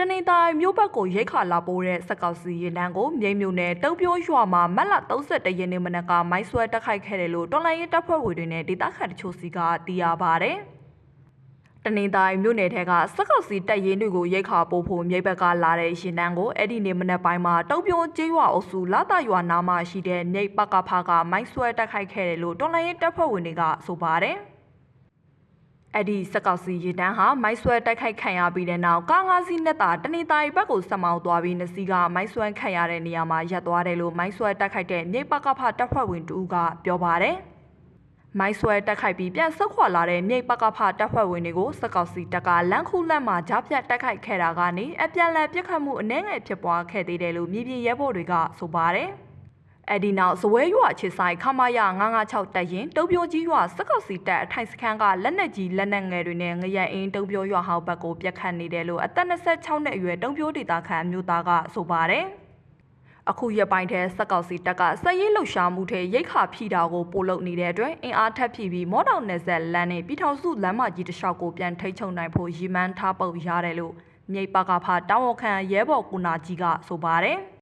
တနင်္သာရီမြို့ဘက်ကိုရိတ်ခါလာပိုးတဲ့စက်ကောက်စီရင်တန်းကိုမြိတ်မြို့နယ်တုံပြိုးရွာမှာမတ်လ31ရက်နေ့မနက်ကမိုင်းဆွဲတက်ခိုက်ခဲ့တယ်လို့တော်လိုင်းရေးတပ်ဖွဲ့ဝင်တွေနဲ့ဒေသခံတချို့စီကသိရပါဗျ။တနင်္သာရီမြို့နယ်ထဲကစက်ကောက်စီတပ်ရင်းတွေကိုရိတ်ခါပို့ဖို့မြိတ်ဘက်ကလာတဲ့ရင်တန်းကိုအဲ့ဒီနေ့မနက်ပိုင်းမှာတုံပြိုးကျေးရွာအုပ်စုလာတာရွာနားမှာရှိတဲ့မြိတ်ပကဖာကမိုင်းဆွဲတက်ခိုက်ခဲ့တယ်လို့တော်လိုင်းရေးတပ်ဖွဲ့ဝင်တွေကဆိုပါတယ်။ အဲ့ဒီစက်ကောက်စီရေတန်းဟာမိုက်ဆွဲတိုက်ခိုက်ခံရပြီးတဲ့နောက်ကားငါးစီးနဲ့တာတနေသားရီဘက်ကိုဆက်မောင်းသွားပြီးနစီကမိုက်ဆွဲခံရတဲ့နေရာမှာရပ်သွားတယ်လို့မိုက်ဆွဲတိုက်ခိုက်တဲ့မြိတ်ပကဖတပ်ဖွဲ့ဝင်တူကပြောပါတယ်။မိုက်ဆွဲတိုက်ခိုက်ပြီးပြန်ဆုတ်ခွာလာတဲ့မြိတ်ပကဖတပ်ဖွဲ့ဝင်တွေကိုစက်ကောက်စီတပ်ကလမ်းခုလက်မှာကြားပြတ်တိုက်ခိုက်ခဲ့တာကနေအပြန်လည်ပြစ်ခတ်မှုအနှဲငယ်ဖြစ်ပွားခဲ့သေးတယ်လို့မြေပြင်ရဲဘော်တွေကဆိုပါတယ်။ အဲ့ဒီနောက်ဇဝဲရွာချစ်ဆိုင်ခမာရ996တက်ရင်တုံပြိုကြီးရွာစက်ကောက်စီတက်အထိုင်စခန်းကလက်နက်ကြီးလက်နက်ငယ်တွေနဲ့ငရက်အင်းတုံပြိုရွာဟောက်ဘက်ကိုပြက်ခတ်နေတယ်လို့အသက်26နှစ်အရွယ်တုံပြိုဒေတာခန်မျိုးသားကဆိုပါတယ်အခုရပိုင်းထဲစက်ကောက်စီတက်ကစက်ရေးလှုပ်ရှားမှုထဲရိတ်ခါဖြီတာကိုပို့လုပ်နေတဲ့အတွက်အင်အားထပ်ဖြည့်ပြီးမော်တော်နယ်ဆက်လမ်းနဲ့ပြည်ထောင်စုလမ်းမကြီးတစ်လျှောက်ကိုပြန်ထိတ်ချုံနိုင်ဖို့ရည်မှန်းထားပုတ်ရတယ်လို့မြိတ်ပကဖတာဝန်ခံရဲဘော်ကုနာကြီးကဆိုပါတယ်။